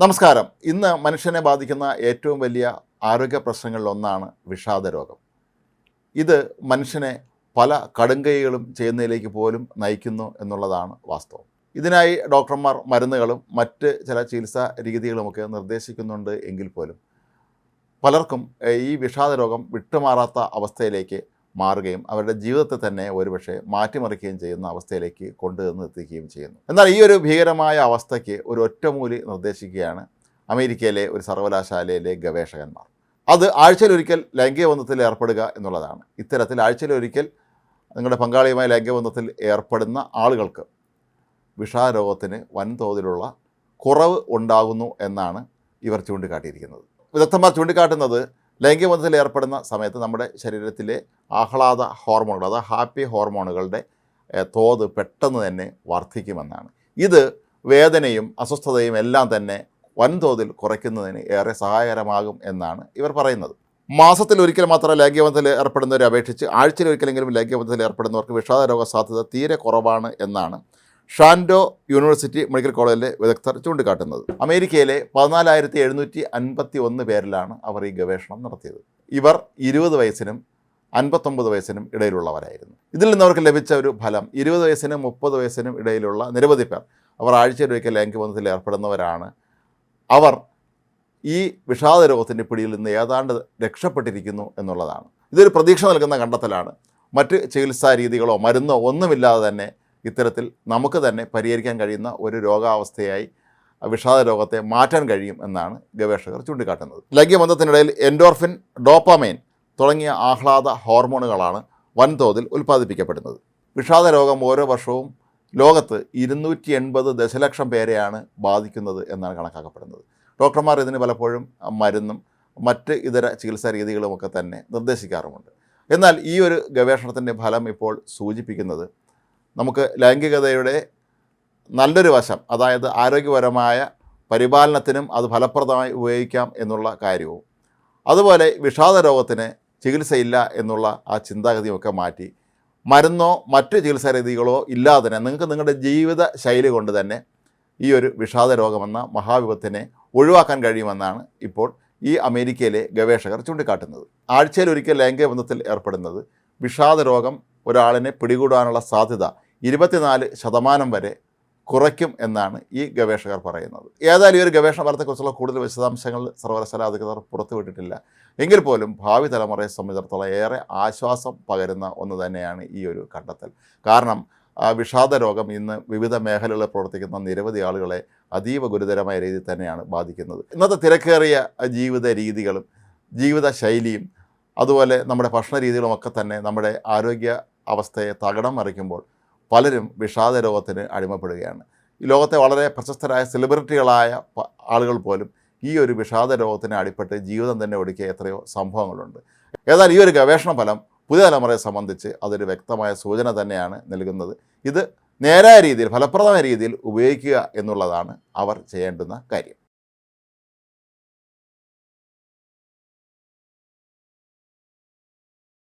നമസ്കാരം. ഇന്ന് മനുഷ്യനെ ബാധിക്കുന്ന ഏറ്റവും വലിയ ആരോഗ്യ പ്രശ്നങ്ങളിലൊന്നാണ് വിഷാദ രോഗം. ഇത് മനുഷ്യനെ പല കടുങ്കൈകളും ചെയ്യുന്നതിലേക്ക് പോലും നയിക്കുന്നു എന്നുള്ളതാണ് വാസ്തവം. ഇതിനായി ഡോക്ടർമാർ മരുന്നുകളും മറ്റ് ചില ചികിത്സാ രീതികളുമൊക്കെ നിർദ്ദേശിക്കുന്നുണ്ട് എങ്കിൽ പോലും പലർക്കും ഈ വിഷാദ രോഗം വിട്ടുമാറാത്ത അവസ്ഥയിലേക്ക് മാറുകയും അവരുടെ ജീവിതത്തെ തന്നെ ഒരുപക്ഷെ മാറ്റിമറിക്കുകയും ചെയ്യുന്ന അവസ്ഥയിലേക്ക് കൊണ്ടുവന്ന് എത്തിക്കുകയും ചെയ്യുന്നു. എന്നാൽ ഈ ഒരു ഭീകരമായ അവസ്ഥയ്ക്ക് ഒരു ഒറ്റമൂലി നിർദ്ദേശിക്കുകയാണ് അമേരിക്കയിലെ ഒരു സർവകലാശാലയിലെ ഗവേഷകന്മാർ. അത് ആഴ്ചയിലൊരിക്കൽ ലൈംഗിക ബന്ധത്തിൽ ഏർപ്പെടുക എന്നുള്ളതാണ്. ഇത്തരത്തിൽ ആഴ്ചയിലൊരിക്കൽ നിങ്ങളുടെ പങ്കാളിയുമായി ലൈംഗിക ബന്ധത്തിൽ ഏർപ്പെടുന്ന ആളുകൾക്ക് വിഷാരോഗത്തിന് വൻതോതിലുള്ള കുറവ് ഉണ്ടാകുന്നു എന്നാണ് ഇവർ ചൂണ്ടിക്കാട്ടിയിരിക്കുന്നത്. വിദഗ്ധന്മാർ ചൂണ്ടിക്കാട്ടുന്നത് ലൈംഗിക ബന്ധത്തിൽ ഏർപ്പെടുന്ന സമയത്ത് നമ്മുടെ ശരീരത്തിലെ ആഹ്ലാദ ഹോർമോണുകൾ അതായത് ഹാപ്പി ഹോർമോണുകളുടെ തോത് പെട്ടെന്ന് തന്നെ വർദ്ധിക്കുമെന്നാണ്. ഇത് വേദനയും അസ്വസ്ഥതയും എല്ലാം തന്നെ വൻതോതിൽ കുറയ്ക്കുന്നതിന് ഏറെ സഹായകരമാകും എന്നാണ് ഇവർ പറയുന്നത്. മാസത്തിൽ ഒരിക്കൽ മാത്രം ലൈംഗികബന്ധത്തിൽ ഏർപ്പെടുന്നവരെ അപേക്ഷിച്ച് ആഴ്ചയിൽ ഒരിക്കലെങ്കിലും ലൈംഗികബന്ധത്തിൽ ഏർപ്പെടുന്നവർക്ക് വിഷാദ രോഗ സാധ്യത തീരെ കുറവാണ് എന്നാണ് ഷാൻഡോ യൂണിവേഴ്സിറ്റി മെഡിക്കൽ കോളേജിലെ വിദഗ്ധർ ചൂണ്ടിക്കാട്ടുന്നത്. അമേരിക്കയിലെ പതിനാലായിരത്തി എഴുന്നൂറ്റി അൻപത്തി ഒന്ന് പേരിലാണ് അവർ ഈ ഗവേഷണം നടത്തിയത്. ഇവർ ഇരുപത് വയസ്സിനും അൻപത്തൊമ്പത് വയസ്സിനും ഇടയിലുള്ളവരായിരുന്നു. ഇതിൽ നിന്ന് അവർക്ക് ലഭിച്ച ഒരു ഫലം ഇരുപത് വയസ്സിനും മുപ്പത് വയസ്സിനും ഇടയിലുള്ള നിരവധി പേർ അവർ ആഴ്ചയിലൊരിക്കൽ ലൈംഗിക ബന്ധത്തിൽ ഏർപ്പെടുന്നവരാണ്. അവർ ഈ വിഷാദ രോഗത്തിന്റെ പിടിയിൽ നിന്ന് ഏതാണ്ട് രക്ഷപ്പെട്ടിരിക്കുന്നു എന്നുള്ളതാണ്. ഇതൊരു പ്രതീക്ഷ നൽകുന്ന കണ്ടെത്തലാണ്. മറ്റ് ചികിത്സാ രീതികളോ മരുന്നോ ഒന്നുമില്ലാതെ തന്നെ ഇത്തരത്തിൽ നമുക്ക് തന്നെ പരിഹരിക്കാൻ കഴിയുന്ന ഒരു രോഗാവസ്ഥയായി വിഷാദ രോഗത്തെ മാറ്റാൻ കഴിയും എന്നാണ് ഗവേഷകർ ചൂണ്ടിക്കാട്ടുന്നത്. ലൈംഗികബന്ധത്തിനിടയിൽ എൻഡോർഫിൻ ഡോപ്പാമൈൻ തുടങ്ങിയ ആഹ്ലാദ ഹോർമോണുകളാണ് വൻതോതിൽ ഉൽപ്പാദിപ്പിക്കപ്പെടുന്നത്. വിഷാദ രോഗം ഓരോ വർഷവും ലോകത്ത് ഇരുന്നൂറ്റി എൺപത് ദശലക്ഷം പേരെയാണ് ബാധിക്കുന്നത് എന്നാണ് കണക്കാക്കപ്പെടുന്നത്. ഡോക്ടർമാർ ഇതിന് പലപ്പോഴും മരുന്നും മറ്റ് ഇതര ചികിത്സാ രീതികളുമൊക്കെ തന്നെ നിർദ്ദേശിക്കാറുമുണ്ട്. എന്നാൽ ഈ ഒരു ഗവേഷണത്തിന്റെ ഫലം ഇപ്പോൾ സൂചിപ്പിക്കുന്നത് നമുക്ക് ലൈംഗികതയുടെ നല്ലൊരു വശം അതായത് ആരോഗ്യപരമായ പരിപാലനത്തിനും അത് ഫലപ്രദമായി ഉപയോഗിക്കാം എന്നുള്ള കാര്യവും. അതുപോലെ വിഷാദ രോഗത്തിന് ചികിത്സയില്ല എന്നുള്ള ആ ചിന്താഗതിയൊക്കെ മാറ്റി. മരുന്നോ മറ്റ് ചികിത്സാ രീതികളോ ഇല്ലാതെ തന്നെ നിങ്ങൾക്ക് നിങ്ങളുടെ ജീവിത ശൈലി കൊണ്ട് തന്നെ ഈ ഒരു വിഷാദ രോഗമെന്ന മഹാവിപത്തിനെ ഒഴിവാക്കാൻ കഴിയുമെന്നാണ് ഇപ്പോൾ ഈ അമേരിക്കയിലെ ഗവേഷകർ ചൂണ്ടിക്കാട്ടുന്നത്. ആഴ്ചയിൽ ഒരിക്കൽ ലൈംഗിക ബന്ധത്തിൽ ഏർപ്പെടുന്നത് വിഷാദ രോഗം ഒരാളിനെ പിടികൂടാനുള്ള സാധ്യത ഇരുപത്തിനാല് ശതമാനം വരെ കുറയ്ക്കും എന്നാണ് ഈ ഗവേഷകർ പറയുന്നത്. ഏതായാലും ഈ ഒരു ഗവേഷണ ഫലത്തെക്കുറിച്ചുള്ള കൂടുതൽ വിശദാംശങ്ങൾ സർവകലാശാല അധികൃതർ പുറത്തുവിട്ടിട്ടില്ല എങ്കിൽ പോലും ഭാവി തലമുറയെ സംബന്ധിച്ചിടത്തോളം ഏറെ ആശ്വാസം പകരുന്ന ഒന്ന് തന്നെയാണ് ഈ ഒരു കണ്ടെത്തൽ. കാരണം വിഷാദ രോഗം ഇന്ന് വിവിധ മേഖലകളിൽ പ്രവർത്തിക്കുന്ന നിരവധി ആളുകളെ അതീവ ഗുരുതരമായ രീതിയിൽ തന്നെയാണ് ബാധിക്കുന്നത്. ഇന്നത്തെ തിരക്കേറിയ ജീവിത രീതികളും ജീവിത ശൈലിയും അതുപോലെ നമ്മുടെ ഭക്ഷണ രീതികളുമൊക്കെ തന്നെ നമ്മുടെ ആരോഗ്യ അവസ്ഥയെ തകിടം മറിക്കുമ്പോൾ പലരും വിഷാദ രോഗത്തിന് അടിമപ്പെടുകയാണ്. ഈ ലോകത്തെ വളരെ പ്രശസ്തരായ സെലിബ്രിറ്റികളായ ആളുകൾ പോലും ഈ ഒരു വിഷാദ രോഗത്തിന് അടിപ്പെട്ട് ജീവിതം തന്നെ ഒടുക്കിയ എത്രയോ സംഭവങ്ങളുണ്ട്. ഏതായാലും ഈ ഒരു ഗവേഷണ ഫലം പുതിയ തലമുറയെ സംബന്ധിച്ച് അതൊരു വ്യക്തമായ സൂചന തന്നെയാണ് നൽകുന്നത്. ഇത് നേരായ രീതിയിൽ ഫലപ്രദമായ രീതിയിൽ ഉപയോഗിക്കുക എന്നുള്ളതാണ് അവർ ചെയ്യേണ്ടുന്ന കാര്യം.